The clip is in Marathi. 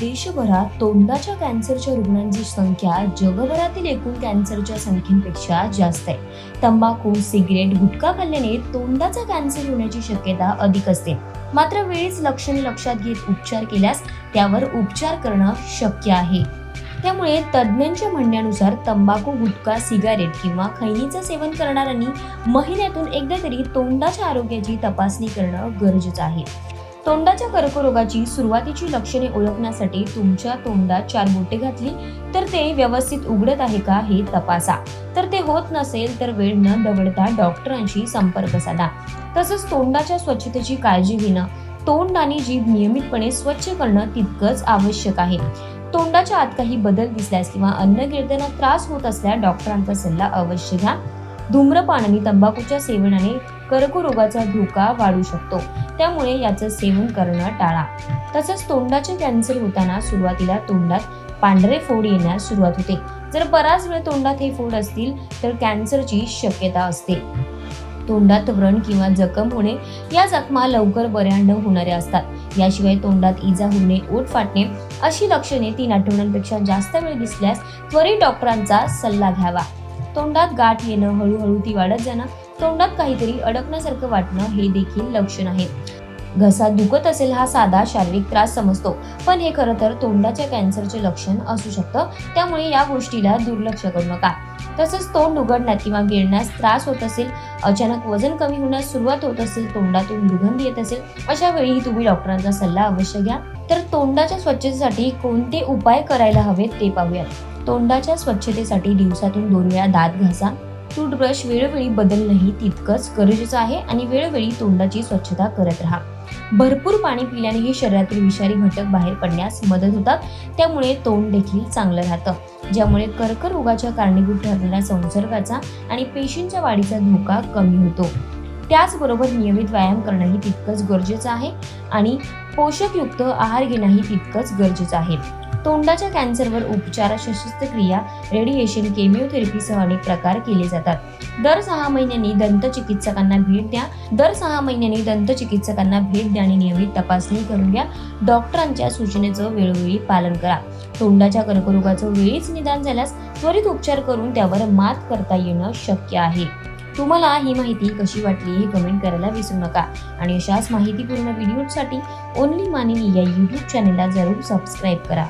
देशभरात तोंडाच्या कॅन्सरच्या रुग्णांची संख्या जगभरातील एकूण कॅन्सरच्या संख्येपेक्षा जास्त आहे. तंबाखू सिगरेट गुटखा खाल्ल्याने तोंडाचा कॅन्सर होण्याची शक्यता अधिक असते. मात्र वेळीच लक्षणे लक्षात घेत उपचार केल्यास त्यावर उपचार करणं शक्य आहे. त्यामुळे तज्ज्ञांच्या म्हणण्यानुसार तंबाखू गुटखा सिगारेट किंवा खैनीचं सेवन करणाऱ्यांनी महिन्यातून एकदा तरी तोंडाच्या आरोग्याची तपासणी करणं गरजेचं आहे. तोंडाच्या कर्करोगाची सुरुवातीची लक्षणे ओळखण्यासाठी तुमच्या तोंडात चार बोटे घातली तर ते व्यवस्थित उघडत आहे का हे तपासा. तर ते होत नसेल तर वेळ न दवडता डॉक्टरांशी संपर्क साधा. तसंच तोंडाच्या स्वच्छतेची काळजी घेणं तोंड आणि जीभ नियमितपणे स्वच्छ करणं तितकंच आवश्यक आहे. तोंडाच्या आत काही बदल दिसल्यास किंवा अन्न गिळताना त्रास होत असल्यास डॉक्टरांचा सल्ला अवश्य घ्या. धूम्रपान आणि तंबाखूच्या सेवनाने कर्करोगाचा धोका वाढू शकतो. त्यामुळे याचं सेवन करणं टाळा. तसंच तोंडाचे कॅन्सर होताना सुरुवातीला तोंडात पांढरे फोड येण्यास सुरुवात होते. जर बराच वेळ तोंडात हे फोड असतील तर कॅन्सरची शक्यता असते. तोंडात व्रण किंवा जखम होणे या जखमा लवकर बऱ्या न होणाऱ्या असतात. याशिवाय तोंडात इजा होणे ओठ फाटणे अशी लक्षणे तीन आठवड्यांपेक्षा जास्त वेळ दिसल्यास त्वरित डॉक्टरांचा सल्ला घ्यावा. तोंडात गाठ येणं हळूहळू ती वाढत जाणं तोंडात काहीतरी अडकण्यासारखं वाटणं हे देखील लक्षण आहे. घसा दुखत असेल हा साधा शारीरिक त्रास समजतो पण हे खरं तर तोंडाच्या कॅन्सरचे लक्षण असू शकतं त्यामुळे या गोष्टीला दुर्लक्ष करू नका. तसंच तोंड उघडण्यात किंवा गिळण्यास त्रास होत असेल अचानक वजन कमी होण्यास सुरुवात होत असेल तोंडातून दुर्गंधी येत असेल अशा वेळी तुम्ही डॉक्टरांचा सल्ला अवश्य घ्या. तर तोंडाच्या स्वच्छतेसाठी कोणते उपाय करायला हवेत ते पाहूयात. तोंडाच्या स्वच्छतेसाठी दिवसातून दोन वेळा दात घासा. टूथब्रश वेळोवेळी बदलणंही तितकंच गरजेचं आहे आणि वेळोवेळी तोंडाची स्वच्छता करत राहा. भरपूर पाणी पिल्यानेही शरीरातील विषारी घटक बाहेर पडण्यास मदत होतात. त्यामुळे तोंड देखील चांगलं राहतं. ज्यामुळे कर्करोगाच्या कारणीभूत ठरलेल्या संसर्गाचा आणि पेशींच्या वाढीचा धोका कमी होतो. त्याचबरोबर नियमित व्यायाम करणंही तितकंच गरजेचं आहे आणि पोषकयुक्त आहार घेणंही तितकंच गरजेचं आहे. तोंडाच्या कॅन्सरवर उपचार शस्त्रक्रिया रेडिएशन केमिओथेरपीसह अनेक प्रकार केले जातात. दर सहा महिन्यांनी दंत चिकित्सकांना भेट द्या. दर सहा महिन्यांनी दंत चिकित्सकांना भेट द्या आणि नियमित तपासणी करून घ्या. डॉक्टरांच्या सूचनेचं वेळोवेळी पालन करा. तोंडाच्या कर्करोगाचं वेळीच निदान झाल्यास त्वरित उपचार करून त्यावर मात करता येणं शक्य आहे. तुम्हाला ही माहिती कशी वाटली हे कमेंट करायला विसरू नका. आणि अशाच माहितीपूर्ण व्हिडिओसाठी ओनली मानिनी या यूट्यूब चॅनेलला जरूर सबस्क्राईब करा.